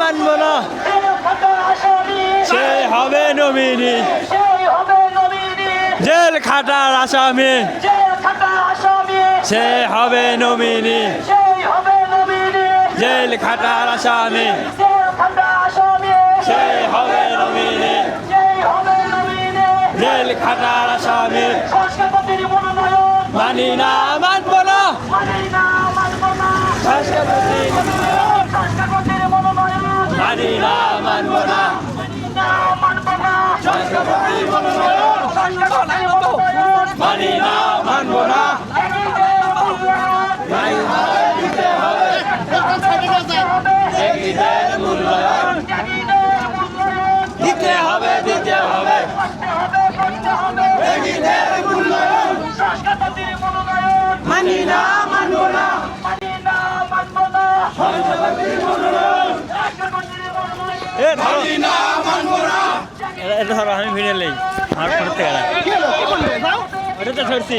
মানব না। সে হবে nominee jail খাটার আসামি। সে হবে নমিনি জেল খাটার আসামি। সে হবে নমিনি জেল খাটার আসামি। মানি না মানব না মানি না মানব না সংস্কৃতি সংস্কারপতির মনোনয়ন মানি না মানব না মানি না মানব না সংস্কৃতি মনোনয়ন সংস্কারপতির মনোনয়ন মানি না মানব না ত্যাগীদের মূল্যায়ন দিতে হবে দিতে হবে মানি না মানব না এ ধরো এটা- এটা ধরো আমি ভিডিও নেই। আমার ফোন থেকে ওটা তো ধরছি।